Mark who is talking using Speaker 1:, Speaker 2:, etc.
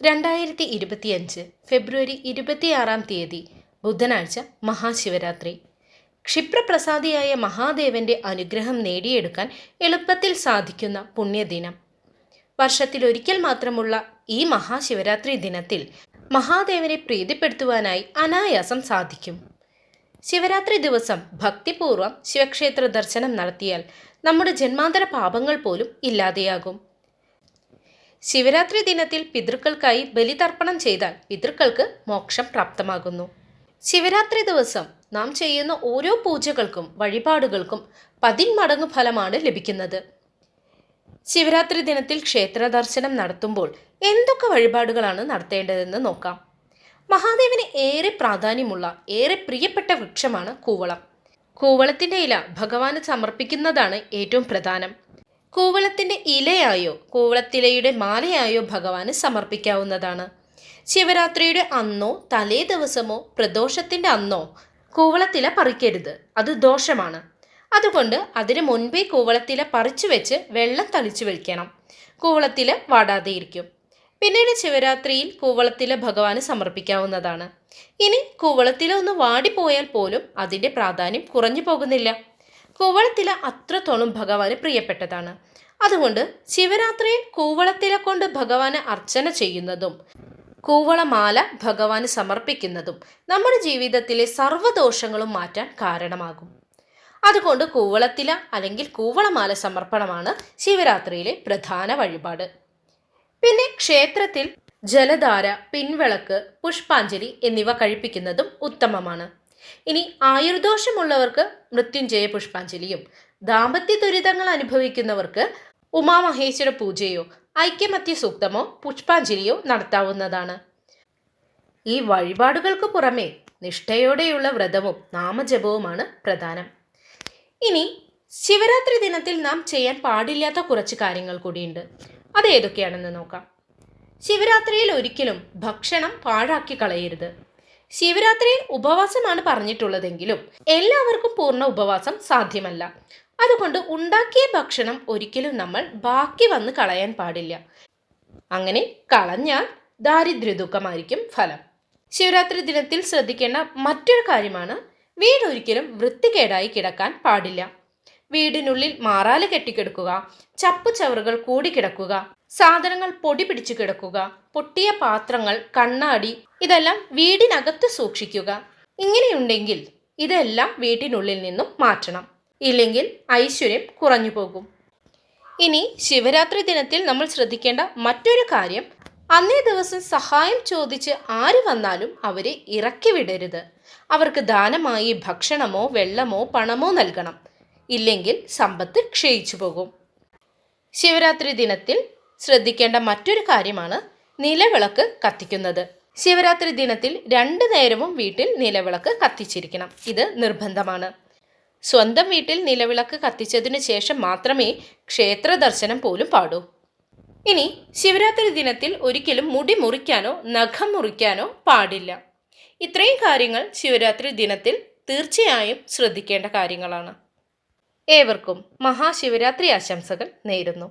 Speaker 1: രണ്ടായിരത്തി ഇരുപത്തിയഞ്ച് ഫെബ്രുവരി ഇരുപത്തിയാറാം തീയതി ബുധനാഴ്ച മഹാശിവരാത്രി. ക്ഷിപ്രപ്രസാദിയായ മഹാദേവന്റെ അനുഗ്രഹം നേടിയെടുക്കാൻ എളുപ്പത്തിൽ സാധിക്കുന്ന പുണ്യദിനം. വർഷത്തിലൊരിക്കൽ മാത്രമുള്ള ഈ മഹാശിവരാത്രി ദിനത്തിൽ മഹാദേവനെ പ്രീതിപ്പെടുത്തുവാനായി അനായാസം സാധിക്കും. ശിവരാത്രി ദിവസം ഭക്തിപൂർവം ശിവക്ഷേത്ര ദർശനം നടത്തിയാൽ നമ്മുടെ ജന്മാന്തര പാപങ്ങൾ പോലും ഇല്ലാതെയാകും. ശിവരാത്രി ദിനത്തിൽ പിതൃക്കൾക്കായി ബലിതർപ്പണം ചെയ്താൽ പിതൃക്കൾക്ക് മോക്ഷം പ്രാപ്തമാകുന്നു. ശിവരാത്രി ദിവസം നാം ചെയ്യുന്ന ഓരോ പൂജകൾക്കും വഴിപാടുകൾക്കും പതിന്മടങ്ങ് ഫലമാണ് ലഭിക്കുന്നത്. ശിവരാത്രി ദിനത്തിൽ ക്ഷേത്ര ദർശനം നടത്തുമ്പോൾ എന്തൊക്കെ വഴിപാടുകളാണ് നടത്തേണ്ടതെന്ന് നോക്കാം. മഹാദേവന് ഏറെ പ്രാധാന്യമുള്ള ഏറെ പ്രിയപ്പെട്ട വൃക്ഷമാണ് കൂവളം. കൂവളത്തിന്റെ ഇല ഭഗവാന് സമർപ്പിക്കുന്നതാണ് ഏറ്റവും പ്രധാനം. കൂവളത്തിന്റെ ഇലയായോ കൂവളത്തിലയുടെ മാലയായോ ഭഗവാന് സമർപ്പിക്കാവുന്നതാണ്. ശിവരാത്രിയുടെ അന്നോ തലേ ദിവസമോ പ്രദോഷത്തിന്റെ അന്നോ കൂവളത്തില പറിക്കരുത്. അത് ദോഷമാണ്. അതുകൊണ്ട് അതിനു മുൻപേ കൂവളത്തില പറിച്ചു വെച്ച് വെള്ളം തളിച്ചു വെക്കണം. കൂവളത്തില വാടാതെ ഇരിക്കും പിന്നീട് ശിവരാത്രിയിൽ കൂവളത്തില ഭഗവാന് സമർപ്പിക്കാവുന്നതാണ്. ഇനി കൂവളത്തില ഒന്ന് വാടിപ്പോയാൽ പോലും അതിന്റെ പ്രാധാന്യം കുറഞ്ഞു പോകുന്നില്ല. കൂവളത്തില അത്രത്തോളം ഭഗവാന് പ്രിയപ്പെട്ടതാണ്. അതുകൊണ്ട് ശിവരാത്രിയിൽ കൂവളത്തില കൊണ്ട് ഭഗവാന് അർച്ചന ചെയ്യുന്നതും കൂവളമാല ഭഗവാന് സമർപ്പിക്കുന്നതും നമ്മുടെ ജീവിതത്തിലെ സർവദോഷങ്ങളും മാറ്റാൻ കാരണമാകും. അതുകൊണ്ട് കൂവളത്തില അല്ലെങ്കിൽ കൂവളമാല സമർപ്പണമാണ് ശിവരാത്രിയിലെ പ്രധാന വഴിപാട്. പിന്നെ ക്ഷേത്രത്തിൽ ജലധാര പിൻവിളക്ക് പുഷ്പാഞ്ജലി എന്നിവ കഴിപ്പിക്കുന്നതും ഉത്തമമാണ്. ഇനി ആയുർദോഷമുള്ളവർക്ക് മൃത്യുഞ്ജയ പുഷ്പാഞ്ജലിയും ദാമ്പത്യ ദുരിതങ്ങൾ അനുഭവിക്കുന്നവർക്ക് ഉമാമഹേശ്വര പൂജയോ ഐക്യമത്യ സൂക്തമോ പുഷ്പാഞ്ജലിയോ നടത്താവുന്നതാണ്. ഈ വഴിപാടുകൾക്ക് പുറമെ നിഷ്ഠയോടെയുള്ള വ്രതവും നാമജപവുമാണ് പ്രധാനം. ഇനി ശിവരാത്രി ദിനത്തിൽ നാം ചെയ്യാൻ പാടില്ലാത്ത കുറച്ച് കാര്യങ്ങൾ കൂടിയുണ്ട്. അത് ഏതൊക്കെയാണെന്ന് നോക്കാം. ശിവരാത്രിയിൽ ഒരിക്കലും ഭക്ഷണം പാഴാക്കി കളയരുത്. ശിവരാത്രിയിൽ ഉപവാസമാണ് പറഞ്ഞിട്ടുള്ളതെങ്കിലും എല്ലാവർക്കും പൂർണ ഉപവാസം സാധ്യമല്ല. അതുകൊണ്ട് ഉണ്ടാക്കിയ ഭക്ഷണം ഒരിക്കലും നമ്മൾ ബാക്കി വന്ന് കളയാൻ പാടില്ല. അങ്ങനെ കളഞ്ഞാൽ ദാരിദ്ര്യ ദുഃഖമായിരിക്കും ഫലം. ശിവരാത്രി ദിനത്തിൽ ശ്രദ്ധിക്കേണ്ട മറ്റൊരു കാര്യമാണ് വീടൊരിക്കലും വൃത്തികേടായി കിടക്കാൻ പാടില്ല. വീടിനുള്ളിൽ മാറാല കെട്ടിക്കിടക്കുക. ചപ്പു ചവറുകൾ കൂടിക്കിടക്കുക സാധനങ്ങൾ പൊടി പിടിച്ചു കിടക്കുക. പൊട്ടിയ പാത്രങ്ങൾ കണ്ണാടി ഇതെല്ലാം വീടിനകത്ത് സൂക്ഷിക്കുക. ഇങ്ങനെയുണ്ടെങ്കിൽ ഇതെല്ലാം വീട്ടിനുള്ളിൽ നിന്നും മാറ്റണം. ഇല്ലെങ്കിൽ ഐശ്വര്യം കുറഞ്ഞു പോകും. ഇനി ശിവരാത്രി ദിനത്തിൽ നമ്മൾ ശ്രദ്ധിക്കേണ്ട മറ്റൊരു കാര്യം അന്നേ ദിവസം സഹായം ചോദിച്ച് ആര് വന്നാലും അവരെ ഇറക്കി വിടരുത്. അവർക്ക് ദാനമായി ഭക്ഷണമോ വെള്ളമോ പണമോ നൽകണം. ഇല്ലെങ്കിൽ സമ്പത്ത് ക്ഷയിച്ചു പോകും. ശിവരാത്രി ദിനത്തിൽ ശ്രദ്ധിക്കേണ്ട മറ്റൊരു കാര്യമാണ് നിലവിളക്ക് കത്തിക്കുന്നത്. ശിവരാത്രി ദിനത്തിൽ രണ്ടു നേരവും വീട്ടിൽ നിലവിളക്ക് കത്തിച്ചിരിക്കണം. ഇത് നിർബന്ധമാണ്. സ്വന്തം വീട്ടിൽ നിലവിളക്ക് കത്തിച്ചതിന് ശേഷം മാത്രമേ ക്ഷേത്ര ദർശനം പോലും പാടൂ. ഇനി ശിവരാത്രി ദിനത്തിൽ ഒരിക്കലും മുടി മുറിക്കാനോ നഖം മുറിക്കാനോ പാടില്ല. ഇത്രയും കാര്യങ്ങൾ ശിവരാത്രി ദിനത്തിൽ തീർച്ചയായും ശ്രദ്ധിക്കേണ്ട കാര്യങ്ങളാണ്. ഏവർക്കും മഹാശിവരാത്രി ആശംസകൾ നേരുന്നു